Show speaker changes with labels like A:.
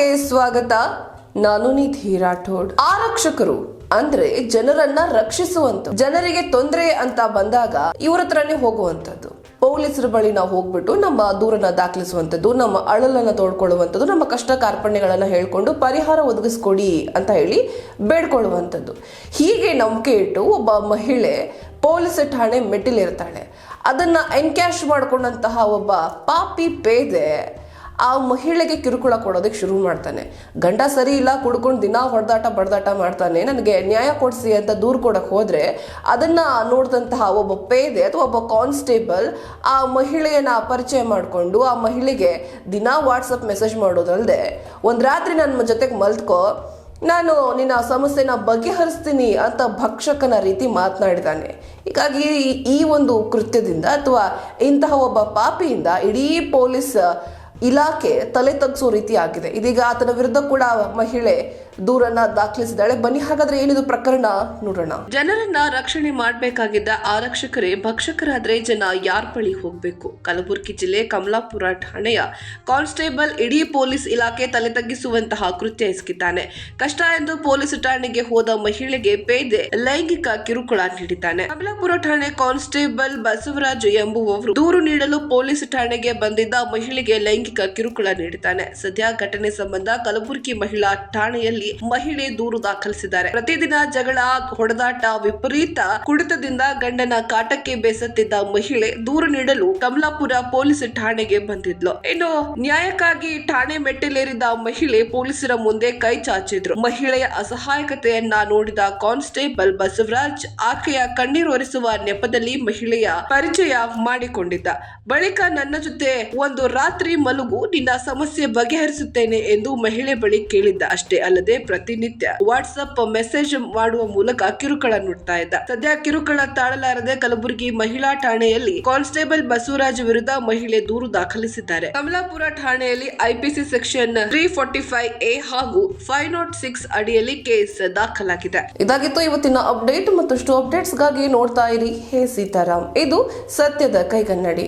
A: ವಾರ್ತೆಗೆ ಸ್ವಾಗತ. ನಾನು ನಿಧಿ ರಾಠೋಡ್. ಆರಕ್ಷಕರು ಅಂದ್ರೆ ಜನರನ್ನ ರಕ್ಷಿಸುವಂತ ಜನರಿಗೆ ತೊಂದರೆ ಅಂತ ಬಂದಾಗ ಇವ್ರ ಹತ್ರನೇ ಹೋಗುವಂತದ್ದು ಪೊಲೀಸರ ಬಳಿ ನಾವು ಹೋಗ್ಬಿಟ್ಟು ನಮ್ಮ ದೂರನ್ನ ದಾಖಲಿಸುವಂಥದ್ದು, ನಮ್ಮ ಅಳಲನ್ನ ತೋಡ್ಕೊಳ್ಳುವಂಥದ್ದು, ನಮ್ಮ ಕಷ್ಟ ಕಾರ್ಪಣ್ಯಗಳನ್ನ ಹೇಳ್ಕೊಂಡು ಪರಿಹಾರ ಒದಗಿಸ್ಕೊಡಿ ಅಂತ ಹೇಳಿ ಬೇಡ್ಕೊಳ್ಳುವಂಥದ್ದು. ಹೀಗೆ ನಂಬಿಕೆ ಇಟ್ಟು ಒಬ್ಬ ಮಹಿಳೆ ಪೊಲೀಸ್ ಠಾಣೆ ಮೆಟ್ಟಿಲಿರ್ತಾಳೆ. ಅದನ್ನ ಎನ್ಕ್ಯಾಶ್ ಮಾಡ್ಕೊಂಡಂತಹ ಒಬ್ಬ ಪಾಪಿ ಪೇದೆ ಆ ಮಹಿಳೆಗೆ ಕಿರುಕುಳ ಕೊಡೋದಕ್ಕೆ ಶುರು ಮಾಡ್ತಾನೆ. ಗಂಡ ಸರಿ ಇಲ್ಲ, ಕುಡ್ಕೊಂಡು ದಿನ ಹೊಡೆದಾಟ, ಬಡದಾಟ ಮಾಡ್ತಾನೆ. ನನಗೆ ನ್ಯಾಯ ಕೊಡಿಸಿ ಅಂತ ದೂರು ಕೊಡಕ್ಕೆ ಹೋದರೆ ಅದನ್ನು ನೋಡಿದಂತಹ ಒಬ್ಬ ಪೇದೆ ಅಥವಾ ಒಬ್ಬ ಕಾನ್ಸ್ಟೇಬಲ್ ಆ ಮಹಿಳೆಯನ್ನು ಪರಿಚಯ ಮಾಡಿಕೊಂಡು ಆ ಮಹಿಳೆಗೆ ದಿನ ವಾಟ್ಸಪ್ ಮೆಸೇಜ್ ಮಾಡೋದಲ್ಲದೆ ಒಂದು ರಾತ್ರಿ ನನ್ನ ಜೊತೆಗೆ ಮಲ್ತ್ಕೋ, ನಾನು ನಿನ್ನ ಸಮಸ್ಯೆನ ಬಗೆಹರಿಸ್ತೀನಿ ಅಂತ ಭಕ್ಷಕನ ರೀತಿ ಮಾತನಾಡಿದ್ದಾನೆ ಹೀಗಾಗಿ ಈ- ಒಂದು ಕೃತ್ಯದಿಂದ ಅಥವಾ ಇಂತಹ ಒಬ್ಬ ಪಾಪಿಯಿಂದ ಇಡೀ ಪೊಲೀಸ್ ಇಲಾಖೆ ತಲೆ ತಗ್ಸೋ ರೀತಿ ಆಗಿದೆ. ಇದೀಗ ಆತನ ವಿರುದ್ಧ ಕೂಡ ಮಹಿಳೆ ದೂರನ್ನ ದಾಖಲಿಸಿದ್ದಾಳೆ. ಬನ್ನಿ, ಹಾಗಾದ್ರೆ ಏನಿದು ಪ್ರಕರಣ ನೋಡೋಣ. ಜನರನ್ನ ರಕ್ಷಣೆ ಮಾಡಬೇಕಾಗಿದ್ದ ಆರಕ್ಷಕರೇ ಭಕ್ಷಕರಾದ್ರೆ ಜನ ಯಾರ ಬಳಿ ಹೋಗ್ಬೇಕು? ಕಲಬುರಗಿ ಜಿಲ್ಲೆ ಕಮಲಾಪುರ ಠಾಣೆಯ ಕಾನ್ಸ್ಟೇಬಲ್ ಇಡೀ ಪೊಲೀಸ್ ಇಲಾಖೆ ತಲೆ ತಗ್ಗಿಸುವಂತಹ ಕೃತ್ಯ ಎಸಗಿದ್ದಾನೆ. ಕಷ್ಟ ಎಂದು ಪೊಲೀಸ್ ಠಾಣೆಗೆ ಹೋದ ಮಹಿಳೆಗೆ ಪೇದೆ ಲೈಂಗಿಕ ಕಿರುಕುಳ ನೀಡಿದ್ದಾನೆ. ಕಮಲಾಪುರ ಠಾಣೆ ಕಾನ್ಸ್ಟೇಬಲ್ ಬಸವರಾಜು ಎಂಬುವವರು ದೂರು ನೀಡಲು ಪೊಲೀಸ್ ಠಾಣೆಗೆ ಬಂದಿದ್ದ ಮಹಿಳೆಗೆ ಲೈಂಗಿಕ ಕಿರುಕುಳ ನೀಡಿದ್ದಾನೆ. ಸದ್ಯ ಘಟನೆ ಸಂಬಂಧ ಕಲಬುರಗಿ ಮಹಿಳಾ ಠಾಣೆಯಲ್ಲಿ ಮಹಿಳೆ ದೂರು ದಾಖಲಿಸಿದ್ದಾರೆ. ಪ್ರತಿದಿನ ಜಗಳ, ಹೊಡೆದಾಟ, ವಿಪರೀತ ಕುಡಿತದಿಂದ ಗಂಡನ ಕಾಟಕ್ಕೆ ಬೇಸತ್ತಿದ್ದ ಮಹಿಳೆ ದೂರು ನೀಡಲು ಕಮಲಾಪುರ ಪೊಲೀಸ್ ಠಾಣೆಗೆ ಬಂದಿದ್ಲು. ಇನ್ನು ನ್ಯಾಯಕ್ಕಾಗಿ ಠಾಣೆ ಮೆಟ್ಟಿಲೇರಿದ ಮಹಿಳೆ ಪೊಲೀಸರ ಮುಂದೆ ಕೈ ಚಾಚಿದ್ರು. ಮಹಿಳೆಯ ಅಸಹಾಯಕತೆಯನ್ನ ನೋಡಿದ ಕಾನ್ಸ್ಟೇಬಲ್ ಬಸವರಾಜ್, ಆಕೆಯ ಕಣ್ಣೀರೊರೆಸುವ ನೆಪದಲ್ಲಿ ಮಹಿಳೆಯ ಪರಿಚಯ ಮಾಡಿಕೊಂಡಿದ್ದ. ಬಳಿಕ ನನ್ನ ಜೊತೆ ಒಂದು ರಾತ್ರಿ ಮಲಗು, ನಿನ್ನ ಸಮಸ್ಯೆ ಬಗೆಹರಿಸುತ್ತೇನೆ ಎಂದು ಮಹಿಳೆ ಬಳಿ ಕೇಳಿದ್ದ. ಅಷ್ಟೇ ಅಲ್ಲದೆ ಪ್ರತಿನಿತ್ಯ ವಾಟ್ಸ್ಆಪ್ ಮೆಸೇಜ್ ಮಾಡುವ ಮೂಲಕ ಕಿರುಕುಳ ನೋಡ್ತಾ ಇದ್ದ. ಸದ್ಯ ಕಿರುಕುಳ ತಾಳಲಾರದೆ ಕಲಬುರಗಿ ಮಹಿಳಾ ಠಾಣೆಯಲ್ಲಿ ಕಾನ್ಸ್ಟೇಬಲ್ ಬಸವರಾಜ್ ವಿರುದ್ಧ ಮಹಿಳೆ ದೂರು ದಾಖಲಿಸಿದ್ದಾರೆ. ಕಮಲಾಪುರ ಠಾಣೆಯಲ್ಲಿ IPC section three forty five A ಹಾಗೂ ಫೈವ್ ನಾಟ್ ಸಿಕ್ಸ್ ಅಡಿಯಲ್ಲಿ ಕೇಸ್ ದಾಖಲಾಗಿದೆ. ಇದಾಗಿತ್ತು ಇವತ್ತಿನ ಅಪ್ಡೇಟ್ ಮತ್ತಷ್ಟು ಅಪ್ಡೇಟ್ಸ್ಗಾಗಿ ನೋಡ್ತಾ ಇರಿ. ಹೇ ಸೀತಾರಾಮ್. ಇದು ಸತ್ಯದ ಕೈಗನ್ನಡಿ.